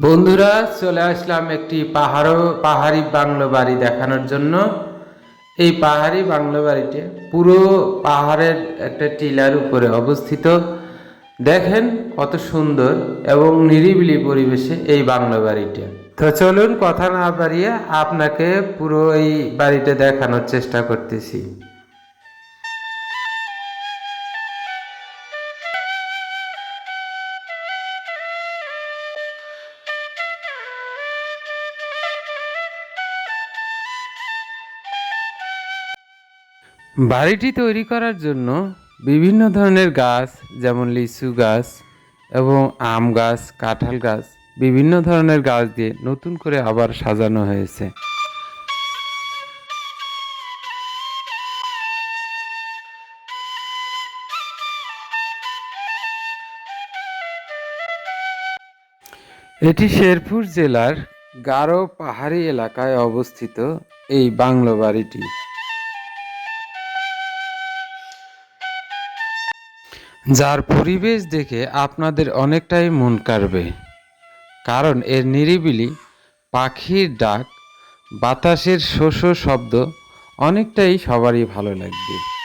বন্ধুরা, চলে আসলাম একটি পাহাড়, পাহাড়ি বাংলো বাড়ি দেখানোর জন্য। এই পাহাড়ি বাংলো বাড়িটি পুরো পাহাড়ের একটা টিলার উপরে অবস্থিত। দেখেন কত সুন্দর এবং নিরিবিলি পরিবেশে এই বাংলো বাড়িটা। তো চলুন কথা না বাড়িয়ে আপনাকে পুরো এই বাড়িটা দেখানোর চেষ্টা করতেছি। বাড়িটি তৈরি করার জন্য বিভিন্ন ধরনের গাছ, যেমন লিচু গাছ এবং আম গাছ, কাঁঠাল গাছ, বিভিন্ন ধরনের গাছ দিয়ে নতুন করে আবার সাজানো হয়েছে। এটি শেরপুর জেলার গারো পাহাড়ি এলাকায় অবস্থিত এই বাংলো বাড়িটি। যার পরিবেশ দেখে আপনাদের অনেকটাই মন কাড়বে। কারণ এর নিরিবিলি পাখির ডাক, বাতাসের শোষ শব্দ অনেকটাই সবারই ভালো লাগবে।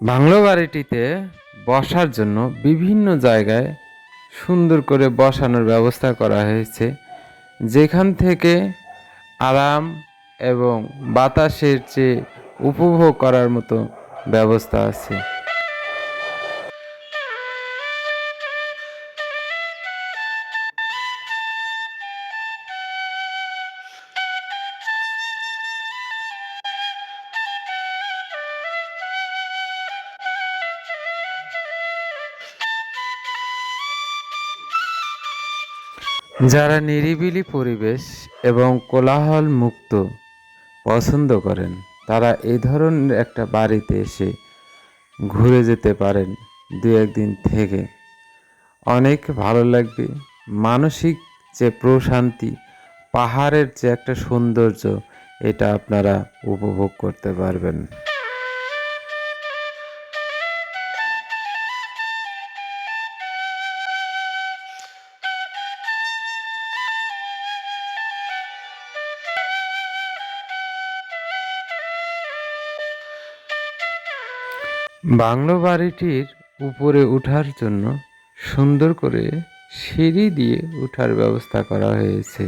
বাংলো বাড়িটিতে বসার জন্য বিভিন্ন জায়গায় সুন্দর করে বসানোর ব্যবস্থা করা হয়েছে। যেখান থেকে আরাম এবং বাতাসের চেয়ে উপভোগ করার মতো ব্যবস্থা আছে। যারা নিরিবিলি পরিবেশ এবং কোলাহল মুক্ত পছন্দ করেন, তারা এই ধরনের একটা বাড়িতে এসে ঘুরে যেতে পারেন দু একদিন থেকে। অনেক ভালো লাগবে। মানসিক যে প্রশান্তি, পাহাড়ের যে একটা সৌন্দর্য, এটা আপনারা উপভোগ করতে পারবেন। বাংলো বাড়িটির উপরে উঠার জন্য সুন্দর করে সিঁড়ি দিয়ে ওঠার ব্যবস্থা করা হয়েছে।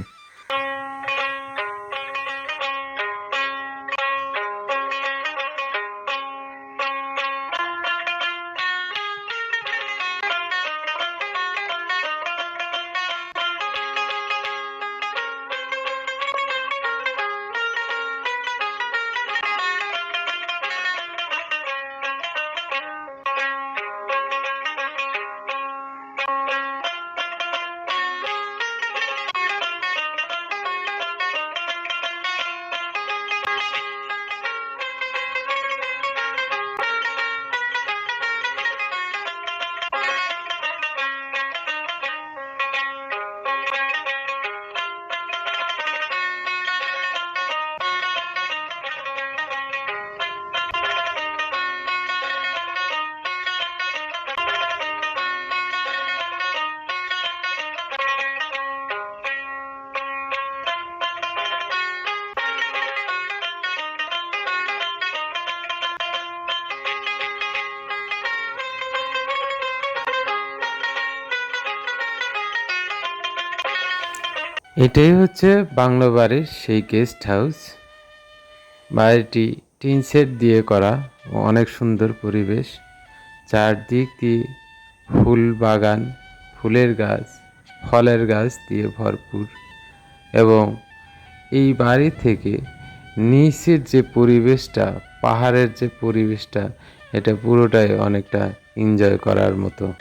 এটাই হচ্ছে বাংলো বাড়ির সেই গেস্ট হাউস বাড়িটি টিন সেট দিয়ে করা ও অনেক সুন্দর পরিবেশ। চারদিক দিয়ে ফুল বাগান, ফুলের গাছ, ফলের গাছ দিয়ে ভরপুর। এবং এই বাড়ি থেকে নিচের যে পরিবেশটা, পাহাড়ের যে পরিবেশটা, এটা পুরোটাই অনেকটা এনজয় করার মতো।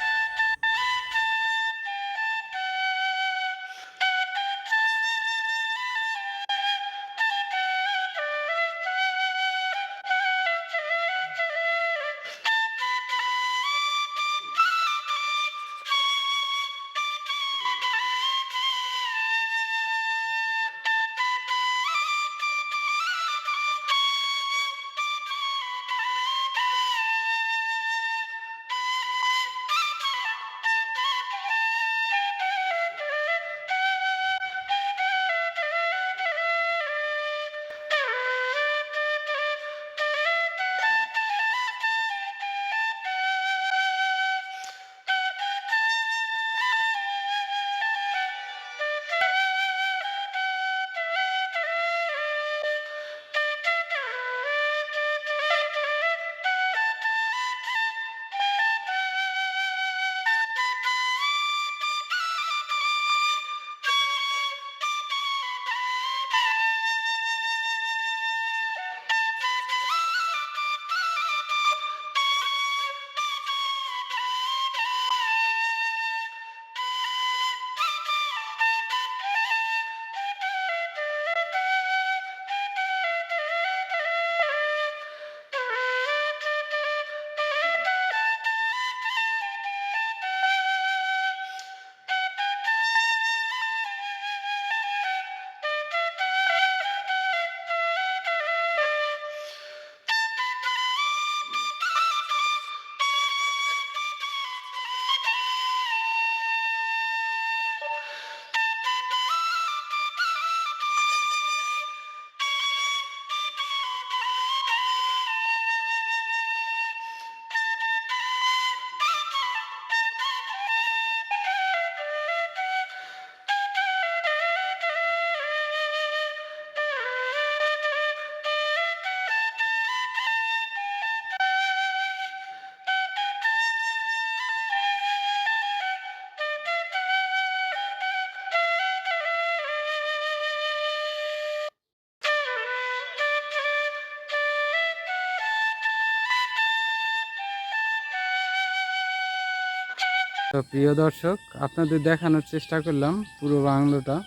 তো প্রিয় দর্শক, আপনাদের দেখানোর চেষ্টা করলাম পুরো বাংলোটা।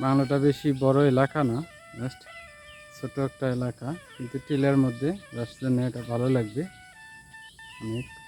বাংলোটা বেশি বড় এলাকা না, জাস্ট ছোটো একটা এলাকা। কিন্তু টিলার মধ্যে, জাস্ট জন্য এটা ভালো লাগবে। অনেক।